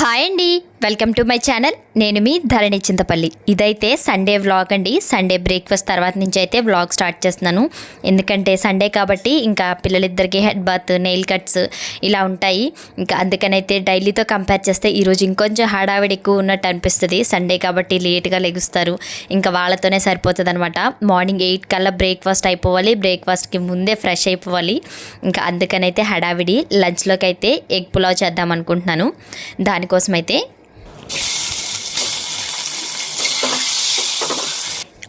Hi అండి. Welcome to my channel. నేను మీ ధరణి చింతపల్లి. ఇదైతే సండే వ్లాగ్ అండి. సండే బ్రేక్ఫాస్ట్ తర్వాత నుంచి అయితే వ్లాగ్ స్టార్ట్ చేస్తున్నాను. ఎందుకంటే సండే కాబట్టి ఇంకా పిల్లలిద్దరికి హెడ్ బాత్ నెయిల్ కట్స్ ఇలా ఉంటాయి. ఇంకా అందుకనైతే డైలీతో కంపేర్ చేస్తే ఈరోజు ఇంకొంచెం హడావిడి ఎక్కువ ఉన్నట్టు అనిపిస్తుంది. సండే కాబట్టి లేట్గా లెగుస్తారు. ఇంకా వాళ్ళతోనే సరిపోతుంది అనమాట మార్నింగ్ ఎయిట్ కల్లా బ్రేక్ఫాస్ట్ అయిపోవాలి. బ్రేక్ఫాస్ట్కి ముందే ఫ్రెష్ అయిపోవాలి. ఇంకా అందుకనైతే హడావిడి. లంచ్లోకి అయితే ఎగ్ పులావ్ చేద్దాం అనుకుంటున్నాను. దానికోసం అయితే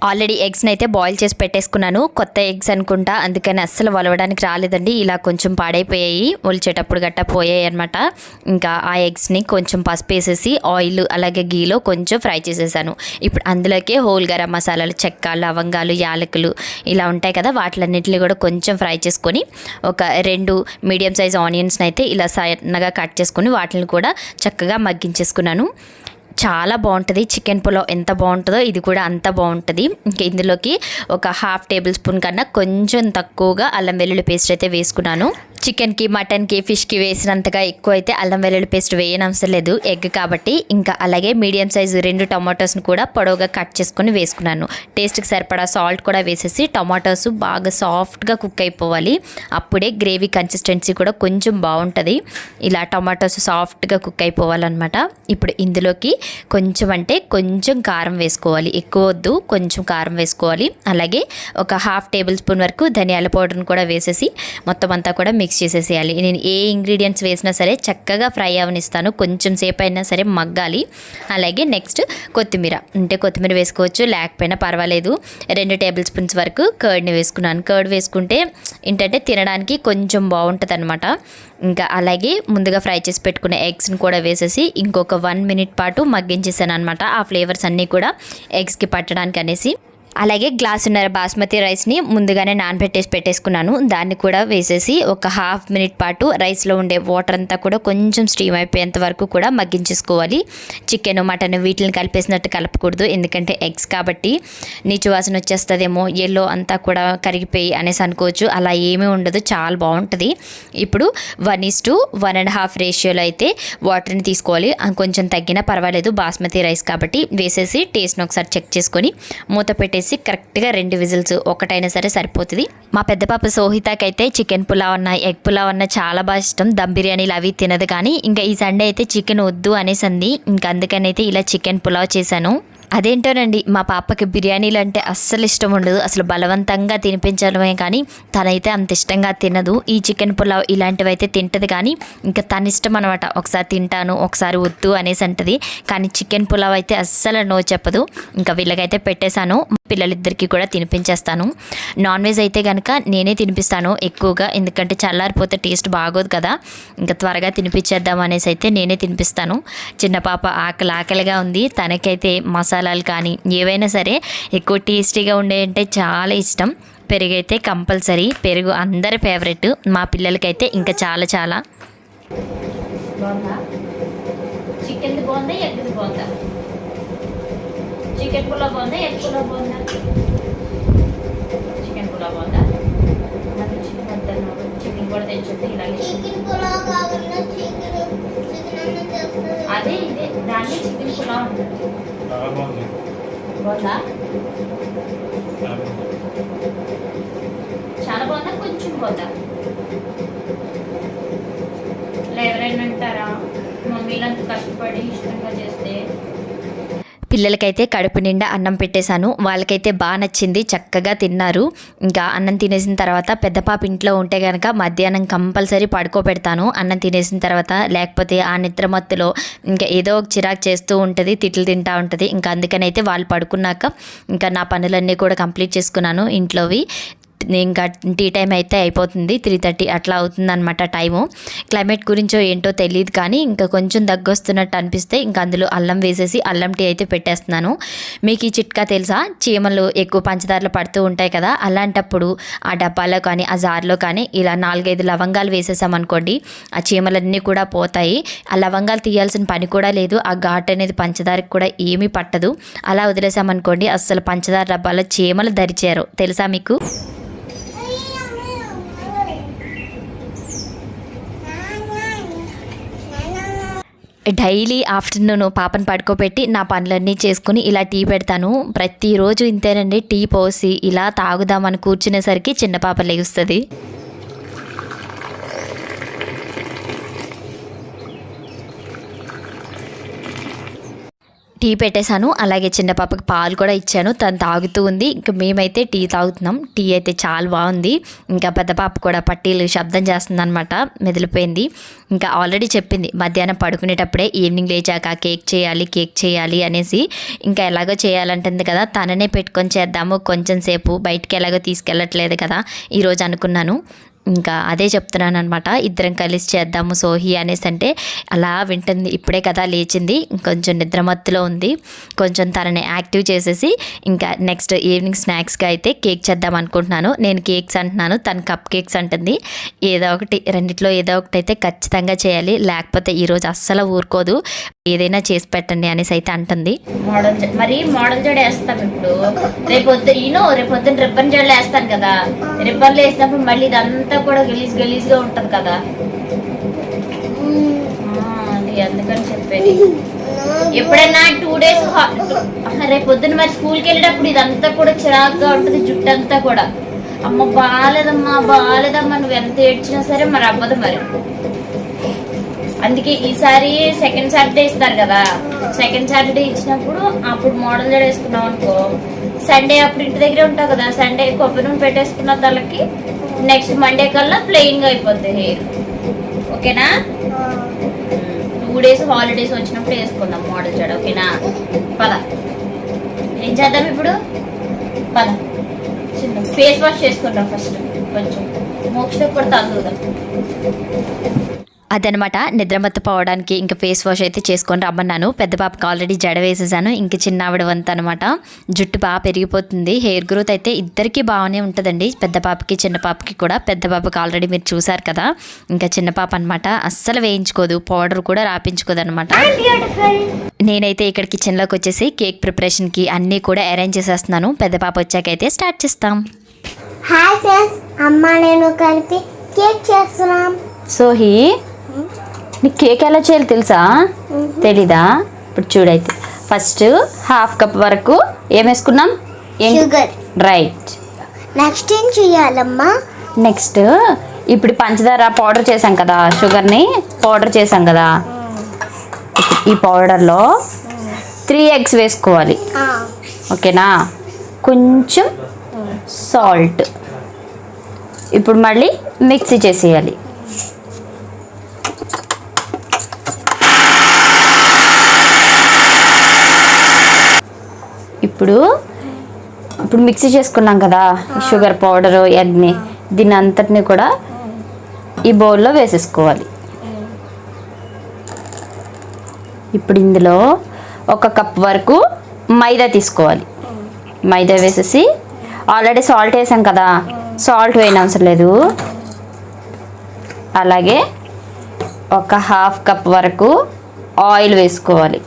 ఆల్రెడీ ఎగ్స్ని అయితే బాయిల్ చేసి పెట్టేసుకున్నాను. కొత్త ఎగ్స్ అనుకుంటా. అందుకని అస్సలు వలవడానికి రాలేదండి. ఇలా కొంచెం పాడైపోయాయి. ఒలిచేటప్పుడు గట్టా పోయాయి అనమాట ఇంకా ఆ ఎగ్స్ని కొంచెం పసుపు వేసేసి ఆయిల్ అలాగే గీలో కొంచెం ఫ్రై చేసేసాను. ఇప్పుడు అందులోకే హోల్ గరం మసాలాలు చెక్క లవంగాలు యాలకులు ఇలా ఉంటాయి కదా. వాటిలన్నింటినీ కూడా కొంచెం ఫ్రై చేసుకొని ఒక రెండు మీడియం సైజ్ ఆనియన్స్ని అయితే ఇలా సన్నగా కట్ చేసుకొని వాటిని కూడా చక్కగా మగ్గించేసుకున్నాను. చాలా బాగుంటుంది. చికెన్ పులావ్ ఎంత బాగుంటుందో ఇది కూడా అంత బాగుంటుంది. ఇంకా ఇందులోకి ఒక హాఫ్ టేబుల్ స్పూన్ కన్నా కొంచెం తక్కువగా అల్లం వెల్లుల్లి పేస్ట్ అయితే వేసుకున్నాను. చికెన్కి మటన్కి ఫిష్కి వేసినంతగా ఎక్కువ అయితే అల్లం వెల్లుల్లి పేస్ట్ వేయనవసరం లేదు. ఎగ్ కాబట్టి ఇంకా అలాగే మీడియం సైజు రెండు టమాటోస్ని కూడా పొడవుగా కట్ చేసుకొని వేసుకున్నాను. టేస్ట్కి సరిపడా సాల్ట్ కూడా వేసేసి టమాటోస్ బాగా సాఫ్ట్గా కుక్ అయిపోవాలి. అప్పుడే గ్రేవీ కన్సిస్టెన్సీ కూడా కొంచెం బాగుంటుంది. ఇలా టమాటోస్ సాఫ్ట్గా కుక్ అయిపోవాలన్నమాట. ఇప్పుడు ఇందులోకి కొంచెం అంటే కొంచెం కారం వేసుకోవాలి. ఎక్కువ వద్దు కొంచెం కారం వేసుకోవాలి. అలాగే ఒక హాఫ్ టేబుల్ స్పూన్ వరకు ధనియాల పౌడర్ని కూడా వేసేసి మొత్తం అంతా కూడా మిక్స్ చేసేసేయాలి. నేను ఏ ఇంగ్రీడియంట్స్ వేసినా సరే చక్కగా ఫ్రై అవనిస్తాను. కొంచెం సేపు అయినా సరే మగ్గాలి. అలాగే నెక్స్ట్ కొత్తిమీర. అంటే కొత్తిమీర వేసుకోవచ్చు లేకపోయినా పర్వాలేదు. రెండు టేబుల్ స్పూన్స్ వరకు కర్డ్ని వేసుకున్నాను. కర్డ్ వేసుకుంటే ఏంటంటే తినడానికి కొంచెం బాగుంటుంది అనమాట ఇంకా అలాగే ముందుగా ఫ్రై చేసి పెట్టుకున్న ఎగ్స్ని కూడా వేసేసి ఇంకొక వన్ మినిట్ పాటు మగ్గించేసాను అనమాట ఆ ఫ్లేవర్స్ అన్నీ కూడా ఎగ్స్కి పట్టడానికి అనేసి అలాగే గ్లాసున్నర బాస్మతి రైస్ని ముందుగానే నానబెట్టేసి పెట్టేసుకున్నాను. దాన్ని కూడా వేసేసి ఒక హాఫ్ మినిట్ పాటు రైస్లో ఉండే వాటర్ అంతా కూడా కొంచెం స్టీమ్ అయిపోయేంత వరకు కూడా మగ్గించేసుకోవాలి. చికెన్ మటన్ వీటిని కలిపేసినట్టు కలపకూడదు. ఎందుకంటే ఎగ్స్ కాబట్టి నీచు వాసన వచ్చేస్తుందేమో ఎల్లో అంతా కూడా కరిగిపోయి అనేసి అనుకోవచ్చు. అలా ఏమీ ఉండదు. చాలా బాగుంటుంది. ఇప్పుడు one is to one and half రేషియోలో అయితే వాటర్ని తీసుకోవాలి. కొంచెం తగ్గినా పర్వాలేదు. బాస్మతి రైస్ కాబట్టి వేసేసి టేస్ట్ని ఒకసారి చెక్ చేసుకొని మూత పెట్టేసి కరెక్ట్గా రెండు విజిల్స్ ఒకటైనా సరే సరిపోతుంది. మా పెద్ద పాప సోహితాకి అయితే చికెన్ పులావ్ అన్న ఎగ్ పులావ్ అన్న చాలా బాగా ఇష్టం. దమ్ బిర్యానీలు అవి తినదు కానీ ఇంకా ఈ సండే అయితే చికెన్ వద్దు అనేసి అంది ఇంకా అందుకని అయితే ఇలా చికెన్ పులావ్ చేశాను. అదేంటోనండి మా పాపకి బిర్యానీలు అంటే అస్సలు ఇష్టం ఉండదు అసలు బలవంతంగా తినిపించడమే కానీ తనైతే అంత ఇష్టంగా తినదు. ఈ చికెన్ పులావ్ ఇలాంటివి అయితే తింటది కానీ ఇంకా తన ఇష్టం అనమాట ఒకసారి తింటాను ఒకసారి వద్దు అనేసి అంటది. కానీ చికెన్ పులావ్ అయితే అస్సలు నో చెప్పదు. ఇంకా వీళ్ళకైతే పెట్టేశాను పిల్లలిద్దరికీ కూడా తినిపించేస్తాను. నాన్ వెజ్ అయితే కనుక నేనే తినిపిస్తాను ఎక్కువగా ఎందుకంటే చల్లారిపోతే టేస్ట్ బాగోదు కదా. ఇంకా త్వరగా తినిపించేద్దాం అనేసి అయితే నేనే తినిపిస్తాను. చిన్న పాప ఆకలి ఆకలిగా ఉంది. తనకైతే మసాలా మసాలాలు కానీ ఏవైనా సరే ఎక్కువ టేస్టీగా ఉండే అంటే చాలా ఇష్టం. పెరుగు అయితే కంపల్సరీ. పెరుగు అందరి ఫేవరెట్. మా పిల్లలకైతే ఇంకా చాలా చాలా. చికెన్ బాగుందా ఎగ్ది బాగుందా? చికెన్ పులావ్ బాగుందా ఎగ్ పులావ్ బాగుందా? చికెన్ పులావ్ బాగుందా? మరి చికెన్ వద్దన్నావు చికెన్ కూడా తెచ్చుంటే ఇలాగే చికెన్ పులావ్ కావాలన్నా చికెన్ చికెన్ అన్న చేస్తుంది అదే ఇదే. దాన్ని చికెన్ పులావ్ చాలా బాగుంది? చాలా బాగుంది. కొంచెం బాగుందా? ఎవరైనా అంటారా మమ్మీలంత కష్టపడి ఇష్టంగా పిల్లలకైతే కడుపు నిండా అన్నం పెట్టేశాను. వాళ్ళకైతే బాగా నచ్చింది. చక్కగా తిన్నారు. ఇంకా అన్నం తినేసిన తర్వాత పెద్ద పాప ఇంట్లో ఉంటే కనుక మధ్యాహ్నం కంపల్సరీ పడుకోబెడతాను. అన్నం తినేసిన తర్వాత లేకపోతే ఆ నిద్రమత్తులో ఇంకా ఏదో ఒక చిరాకు చేస్తూ ఉంటుంది. తిట్లు తింటా ఉంటుంది. ఇంకా అందుకనైతే వాళ్ళు పడుకున్నాక ఇంకా నా పనులన్నీ కూడా కంప్లీట్ చేసుకున్నాను. ఇంట్లోవి ఇంకా టీ టైం అయితే అయిపోతుంది త్రీ థర్టీ అట్లా అవుతుంది అనమాట టైము. క్లైమేట్ గురించో ఏంటో తెలియదు కానీ ఇంకా కొంచెం దగ్గొస్తున్నట్టు అనిపిస్తే ఇంకా అందులో అల్లం వేసేసి అల్లం టీ అయితే పెట్టేస్తున్నాను. మీకు ఈ చిట్కా తెలుసా? చీమలు ఎక్కువ పంచదారలు పడుతూ ఉంటాయి కదా అలాంటప్పుడు ఆ డబ్బాలో కానీ ఆ జార్లో కానీ ఇలా నాలుగైదు లవంగాలు వేసేసామనుకోండి ఆ చీమలన్నీ కూడా పోతాయి. ఆ లవంగాలు తీయాల్సిన పని కూడా లేదు ఆ ఘాట్ అనేది పంచదారకు కూడా ఏమీ పట్టదు. అలా వదిలేసామనుకోండి అస్సలు పంచదార డబ్బాలో చీమలు దరిచారు. తెలుసా మీకు? డైలీ ఆఫ్టర్నూన్ పాపను పడుకోబెట్టి నా పనులన్నీ చేసుకుని ఇలా టీ పెడతాను. ప్రతిరోజు ఇంతేనండి. టీ పోసి ఇలా తాగుదామని కూర్చునేసరికి చిన్న పాప లేగుస్తుంది. టీ పెట్టేశాను. అలాగే చిన్న పాపకి పాలు కూడా ఇచ్చాను. తను తాగుతూ ఉంది. ఇంకా మేమైతే టీ తాగుతున్నాం. టీ అయితే చాలా బాగుంది. ఇంకా పెద్ద పాప కూడా పట్టీలు శబ్దం చేస్తుంది అనమాట మెదిలిపోయింది. ఇంకా ఆల్రెడీ చెప్పింది. మధ్యాహ్నం పడుకునేటప్పుడే ఈవినింగ్ లేచాక కేక్ చేయాలి కేక్ చేయాలి అనేసి ఇంకా ఎలాగో చేయాలంటుంది కదా. తననే పెట్టుకొని చేద్దాము. కొంచెం సేపు బయటికి ఎలాగో తీసుకెళ్ళట్లేదు కదా. ఈరోజు అనుకున్నాను. ఇంకా అదే చెప్తున్నాను అనమాట ఇద్దరం కలిసి చేద్దాము సోహి అనేసి అంటే అలా వింటుంది. ఇప్పుడే కదా లేచింది. కొంచెం నిద్రమత్తులో ఉంది. కొంచెం తనని యాక్టివ్ చేసేసి ఇంకా నెక్స్ట్ ఈవినింగ్ స్నాక్స్గా అయితే కేక్ చేద్దాం అనుకుంటున్నాను. నేను కేక్స్ అంటున్నాను. తను కప్ కేక్స్ అంటుంది. ఏదో ఒకటి రెండిట్లో ఏదో ఒకటి అయితే ఖచ్చితంగా చేయాలి. లేకపోతే ఈరోజు అస్సలు ఊరుకోదు. ఏదైనా చేసి పెట్టండి అనేసి అయితే అంటుంది. మోడల్ మరి మోడల్ జడ వేస్తాం ఇప్పుడు. రేపు ఈనో రేపు రిబ్బన్ జడలు వేస్తాను కదా. రిబ్బన్లు వేసినప్పుడు మళ్ళీ ఇదంతా కూడా గలీజ్ గలీజ్గా ఉంటది కదా. అది అందుకని చెప్పేది. ఎప్పుడైనా టూ డేస్ రేపు పొద్దున మరి స్కూల్కి వెళ్ళేటప్పుడు ఇదంతా కూడా చిరాకుగా ఉంటుంది జుట్టు అంతా కూడా. అమ్మ బాగాలేదమ్మా బాగాలేదమ్మా నువ్వు ఎంత ఏడ్చినా సరే మరి అవ్వదు మరి. అందుకే ఈసారి సెకండ్ సాటర్డే ఇస్తారు కదా. సెకండ్ సాటర్డే ఇచ్చినప్పుడు అప్పుడు మోడల్ జడ వేసుకున్నాం అనుకో. సండే అప్పుడు ఇంటి దగ్గరే ఉంటావు కదా సండే కొబ్బరి నూనె పెట్టేసుకున్న తలకి నెక్స్ట్ మండే కల్లా ప్లెయిన్గా అయిపోద్ది హెయిర్ ఓకేనా? టూ డేస్ హాలిడేస్ వచ్చినప్పుడు వేసుకుందాం మోడల్ జడ ఓకేనా? పద. ఏం చేద్దాం ఇప్పుడు? పద. చిన్న ఫేస్ వాష్ చేసుకుంటాం ఫస్ట్ కొంచెం. మోక్ష కూడా తగ్గుదాం అదనమాట నిద్రమత్త పోవడానికి ఇంకా ఫేస్ వాష్ అయితే చేసుకొని రమ్మన్నాను. పెద్ద పాపకి ఆల్రెడీ జడ వేసేసాను. ఇంక చిన్న ఆవిడ వంత అనమాట జుట్టు బాగా పెరిగిపోతుంది. హెయిర్ గ్రోత్ అయితే ఇద్దరికి బాగానే ఉంటుందండి. పెద్ద పాపకి చిన్న పాపకి కూడా. పెద్ద పాపకి ఆల్రెడీ మీరు చూసారు కదా. ఇంకా చిన్న పాప అనమాట అస్సలు వేయించుకోదు. పౌడర్ కూడా రాపించుకోదు అనమాట నేనైతే ఇక్కడ కిచెన్లోకి వచ్చేసి కేక్ ప్రిపరేషన్కి అన్నీ కూడా అరేంజ్ చేసేస్తున్నాను. పెద్ద పాప వచ్చాకైతే స్టార్ట్ చేస్తాం. హాయ్ ఫ్రెండ్స్ అమ్మ నేను కలిపి కేక్ చేస్తున్నాం. సోహి నీకు కేక్ ఎలా చేయాలి తెలుసా? తెలీదా? ఇప్పుడు చూడైతే. ఫస్ట్ హాఫ్ కప్ వరకు ఏం వేసుకున్నాం? షుగర్. రైట్. నెక్స్ట్ ఏం చేయాలమ్మా? నెక్స్ట్ ఇప్పుడు పంచదార పౌడర్ చేసాం కదా షుగర్ని పౌడర్ చేసాం కదా. ఈ పౌడర్లో త్రీ ఎగ్స్ వేసుకోవాలి. ఓకేనా? కొంచెం సాల్ట్. ఇప్పుడు మళ్ళీ మిక్సీ చేసేయాలి. ఇప్పుడు ఇప్పుడు మిక్సీ చేసుకున్నాం కదా షుగర్ పౌడర్ ఇవన్నీ దీని అంతటిని కూడా ఈ బౌల్లో వేసేసుకోవాలి. ఇప్పుడు ఇందులో ఒక కప్ వరకు మైదా తీసుకోవాలి. మైదా వేసేసి ఆల్రెడీ సాల్ట్ వేసాం కదా సాల్ట్ వేయని అవసరం లేదు. అలాగే ఒక హాఫ్ కప్ వరకు ఆయిల్ వేసుకోవాలి.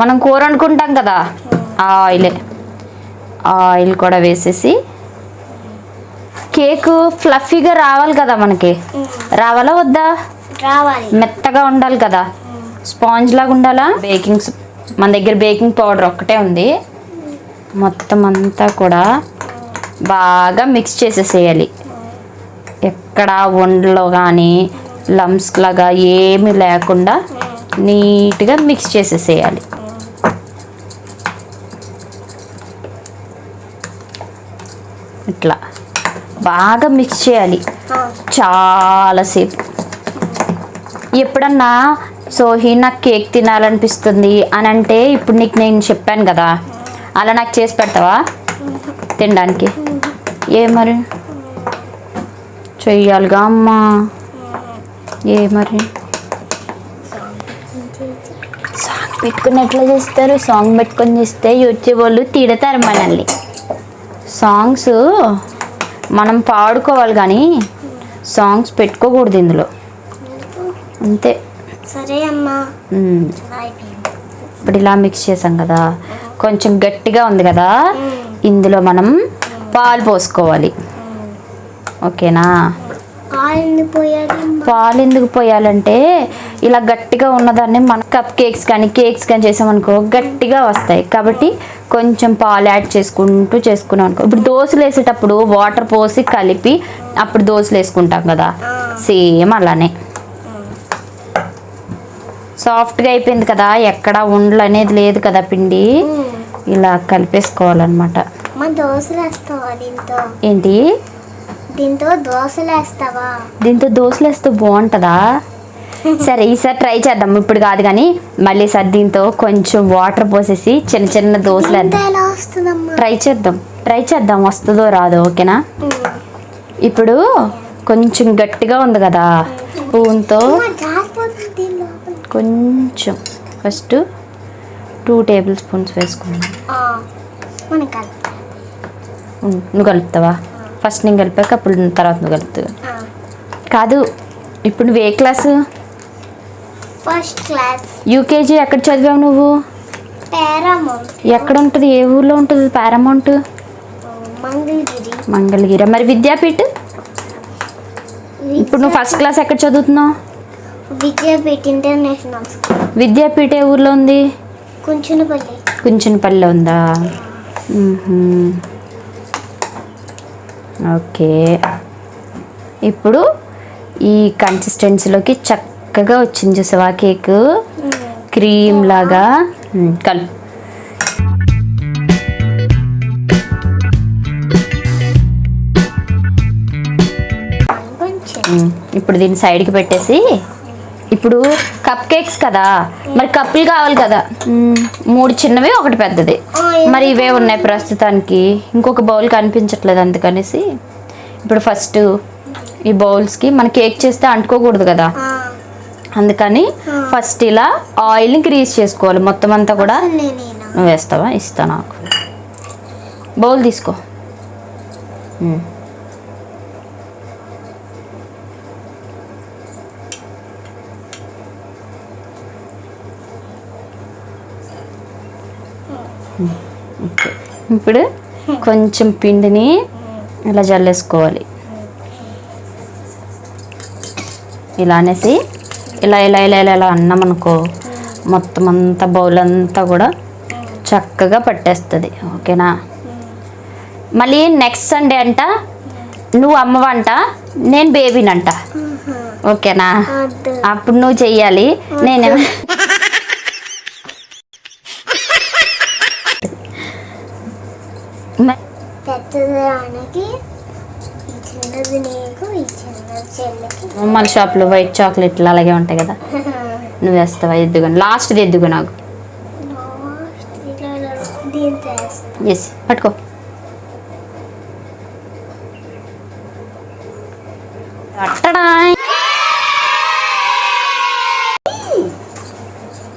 మనం కూర వండుకుంటాం కదా ఆ ఆయిలే ఆయిల్ కూడా వేసేసి కేకు ఫ్లఫీగా రావాలి కదా మనకి. రావాలా వద్దా? మెత్తగా ఉండాలి కదా. స్పాంజ్ లాగా ఉండాలా? బేకింగ్ మన దగ్గర బేకింగ్ పౌడర్ ఒక్కటే ఉంది. మొత్తం అంతా కూడా బాగా మిక్స్ చేసేసేయాలి. ఎక్కడ వండలో కానీ లమ్స్ లాగా ఏమీ లేకుండా నీట్గా మిక్స్ చేసేసేయాలి. ఇట్లా. బాగా మిక్స్ చేయాలి. చాలాసేపు ఎప్పుడన్నా సోహి నాకు కేక్ తినాలనిపిస్తుంది అని అంటే ఇప్పుడు నీకు నేను చెప్పాను కదా. అలా నాకు చేసి పెడతావా? తినడానికి. ఏ మరి? చెయ్యాలిగా అమ్మా. ఏ మరి? సాంగ్ పెట్టుకుని ఎట్లా చేస్తారు? సాంగ్ పెట్టుకొని చేస్తే యూట్యూబ్ వాళ్ళు తిడతారు మనల్ని. సాంగ్స్ మనం పాడుకోవాలి కానీ సాంగ్స్ పెట్టుకోకూడదు ఇందులో. అంతే. సరే అమ్మా. ఇప్పుడు ఇలా మిక్స్ చేసాం కదా. కొంచెం గట్టిగా ఉంది కదా. ఇందులో మనం పాలు పోసుకోవాలి. ఓకేనా? పాలు ఎందుకు పోయాలంటే ఇలా గట్టిగా ఉన్నదాన్ని మన కప్ కేక్స్ కానీ కేక్స్ కానీ చేసామనుకో గట్టిగా వస్తాయి. కాబట్టి కొంచెం పాలు యాడ్ చేసుకుంటూ చేసుకున్నాం అనుకో. ఇప్పుడు దోశలు వేసేటప్పుడు వాటర్ పోసి కలిపి అప్పుడు దోశలు వేసుకుంటాం కదా. సేమ్ అలానే. సాఫ్ట్గా అయిపోయింది కదా. ఎక్కడ ఉండలు అనేది లేదు కదా పిండి. ఇలా కలిపేసుకోవాలన్నమాట. ఏంటి? దీంతో దోశలు వేస్తావా? దీంతో దోశలు వేస్తే బాగుంటుందా? సరే ఈసారి ట్రై చేద్దాం. ఇప్పుడు కాదు కానీ మళ్ళీ సార్ దీంతో కొంచెం వాటర్ పోసేసి చిన్న చిన్న దోశలు వేద్దాం. ట్రై చేద్దాం. ట్రై చేద్దాం. వస్తుందో రాదో ఓకేనా? ఇప్పుడు కొంచెం గట్టిగా ఉంది కదా స్పూన్తో కొంచెం. First two table spoons. ఉమ్, నువ్వు కలుపుతావా? ఫస్ట్ నేను కలిపాక అప్పుడు తర్వాత నువ్వు కలుపుతావు కాదు ఇప్పుడు నువ్వు ఏ క్లాసు? First class. యూకేజీ ఎక్కడ చదివావు నువ్వు? ఎక్కడ ఉంటుంది? ఏ ఊర్లో ఉంటుంది పారమౌంట్? మంగళగిరి. మంగళగిరి. మరి విద్యాపీఠ్? ఇప్పుడు నువ్వు ఫస్ట్ క్లాస్ ఎక్కడ చదువుతున్నావు? విద్యాపీఠ ఇంటర్నేషనల్ విద్యాపీఠ ఏ ఊర్లో ఉంది? కుంచునపల్లి. కుంచనపల్లిలో ఉందా. ఓకే. ఇప్పుడు ఈ కన్సిస్టెన్సీలోకి చక్కగా వచ్చింది చూసావా కేక్? క్రీమ్ లాగా. మ్మ్. ఇప్పుడు దీన్ని సైడ్కి పెట్టేసి ఇప్పుడు కప్ కేక్స్ కదా. మరి కప్పులు కావాలి కదా. మూడు చిన్నవి ఒకటి పెద్దది. మరి ఇవే ఉన్నాయి ప్రస్తుతానికి. ఇంకొక బౌల్ కనిపించట్లేదు అందుకనేసి. ఇప్పుడు ఫస్ట్ ఈ బౌల్స్కి మన కేక్ చేస్తే అంటుకోకూడదు కదా. అందుకని ఫస్ట్ ఇలా ఆయిల్ని గ్రీస్ చేసుకోవాలి. మొత్తం అంతా కూడా నువ్వు వేస్తావా? ఇస్తా నాకు. బౌల్ తీసుకో. ఇప్పుడు కొంచెం పిండిని ఇలా జల్లేసుకోవాలి. ఇలా అనేసి ఇలా ఇలా ఇలా ఇలా ఇలా అన్నాం అనుకో మొత్తం అంతా బౌల్ అంతా కూడా చక్కగా పట్టేస్తుంది. ఓకేనా? మళ్ళీ నెక్స్ట్ సండే అంట నువ్వు అమ్మవంట నేను బేబీనంట ఓకేనా? అప్పుడు నువ్వు చెయ్యాలి. నేను మ- పెద్దదానికి ఈ చిన్నది నీకు ఈ చిన్నది చెల్లికి. మన షాప్లో వైట్ చాక్లెట్లు అలాగే ఉంటాయి కదా. నువ్వు వేస్తావా? ఎద్దుగా? లాస్ట్ది ఎద్దుగా నాకు. ఎస్ పట్టుకో.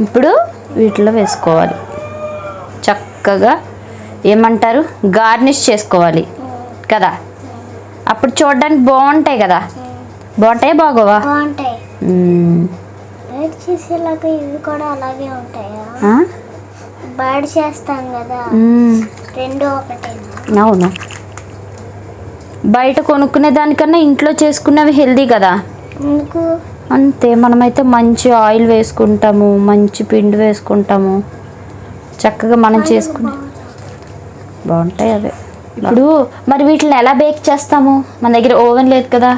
ఇప్పుడు వీటిలో వేసుకోవాలి. చక్కగా ఏమంటారు? గార్నిష్ చేసుకోవాలి. కదా? అప్పుడు చూడడానికి బాగుంటాయి కదా? బాగుంటాయి బాగోవా? బాగుంటాయి. మ్మ్. బర్డ్ చేసేలాగా ఇవి కూడా అలాగే ఉంటాయా? ఆ? బర్డ్ చేస్తాం కదా. మ్మ్. రెండు ఒకటేనా అవును. బయట కొనుక్కునే దానికన్నా ఇంట్లో చేసుకున్నవి హెల్దీ కదా? అంతే. మనమైతే మంచి ఆయిల్ వేసుకుంటాము మంచి పిండి వేసుకుంటాము. చక్కగా మనం చేసుకుని బాగుంటాయి అవే. ఇప్పుడు మరి వీటిని ఎలా బేక్ చేస్తాము? మన దగ్గర ఓవెన్ లేదు కదా.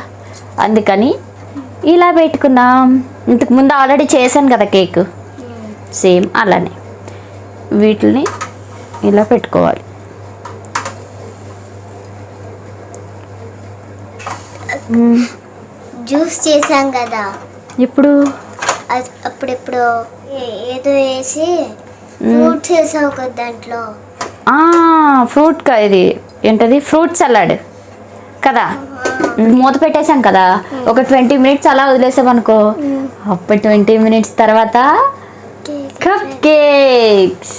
అందుకని ఇలా పెట్టుకున్నాం. ఇంతకు ముందు ఆల్రెడీ చేశాను కదా కేక్. సేమ్ అలానే. వీటిని ఇలా పెట్టుకోవాలి. జ్యూస్ చేసాం కదా. ఇప్పుడు అప్పుడెప్పుడు ఏదో వేసి ఫ్రూట్స్ వేసావు కదా దాంట్లో. ఫ్రూట్ ఇది ఏంటది? Fruit salad. కదా? మూత పెట్టేసాం కదా? ఒక ట్వంటీ మినిట్స్ అలా వదిలేసాం అనుకో. అప్పుడు ట్వంటీ మినిట్స్ తర్వాత కప్ కేక్స్.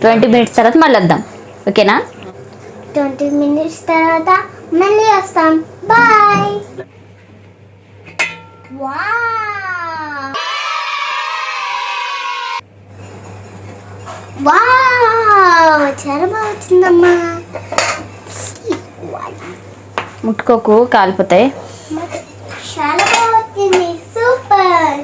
ట్వంటీ మినిట్స్ తర్వాత మళ్ళీ వద్దాం. ఓకేనా? ట్వంటీ మినిట్స్ తర్వాత మళ్ళీ వస్తాం. బాయ్. వావ్ చాలా బాగా వచ్చిందమ్మా ముట్టుకోకు కాలిపోతాయి. చాలా బాగా వచ్చింది సూపర్.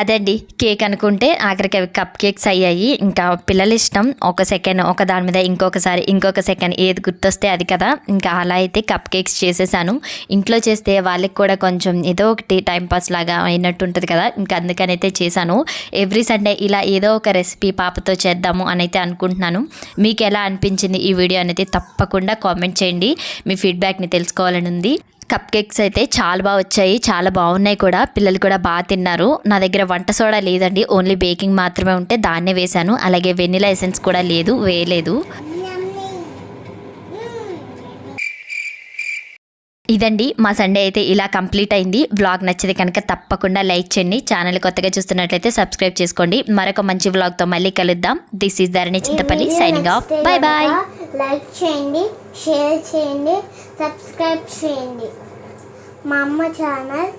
అదండి. కేక్ అనుకుంటే ఆఖరికి అవి కప్ కేక్స్ అయ్యాయి. ఇంకా పిల్లల ఇష్టం. ఒక సెకండ్ ఒక దాని మీద ఇంకొకసారి ఇంకొక సెకండ్ ఏది గుర్తొస్తే అది కదా. ఇంకా అలా అయితే కప్ కేక్స్ చేసేసాను. ఇంట్లో చేస్తే వాళ్ళకి కూడా కొంచెం ఏదో ఒకటి టైంపాస్ లాగా అయినట్టు ఉంటుంది కదా. ఇంకా అందుకని అయితే చేశాను. ఎవ్రీ సండే ఇలా ఏదో ఒక రెసిపీ పాపతో చేద్దాము అని అయితే అనుకుంటున్నాను. మీకు ఎలా అనిపించింది ఈ వీడియో అనేది తప్పకుండా కామెంట్ చేయండి. మీ ఫీడ్బ్యాక్ని తెలుసుకోవాలని ఉంది. కప్ కేక్స్ అయితే చాలా బాగా వచ్చాయి చాలా బాగున్నాయి కూడా. పిల్లలు కూడా బాగా తిన్నారు. నా దగ్గర వంట సోడా లేదండి. ఓన్లీ బేకింగ్ మాత్రమే ఉంటే దాన్నే వేశాను. అలాగే వెనిలా ఎసెన్స్ కూడా లేదు వేయలేదు. ఇదండి మా సండే అయితే ఇలా కంప్లీట్ అయింది. బ్లాగ్ నచ్చితే కనుక తప్పకుండా లైక్ చేయండి. ఛానల్ కొత్తగా చూస్తున్నట్లయితే సబ్స్క్రైబ్ చేసుకోండి. మరొక మంచి బ్లాగ్తో మళ్ళీ కలుద్దాం. This is Dharani Chintapalli signing off bye bye like చేయండి షేర్ చేయండి సబ్స్క్రైబ్ చేయండి. మా అమ్మ ఛానల్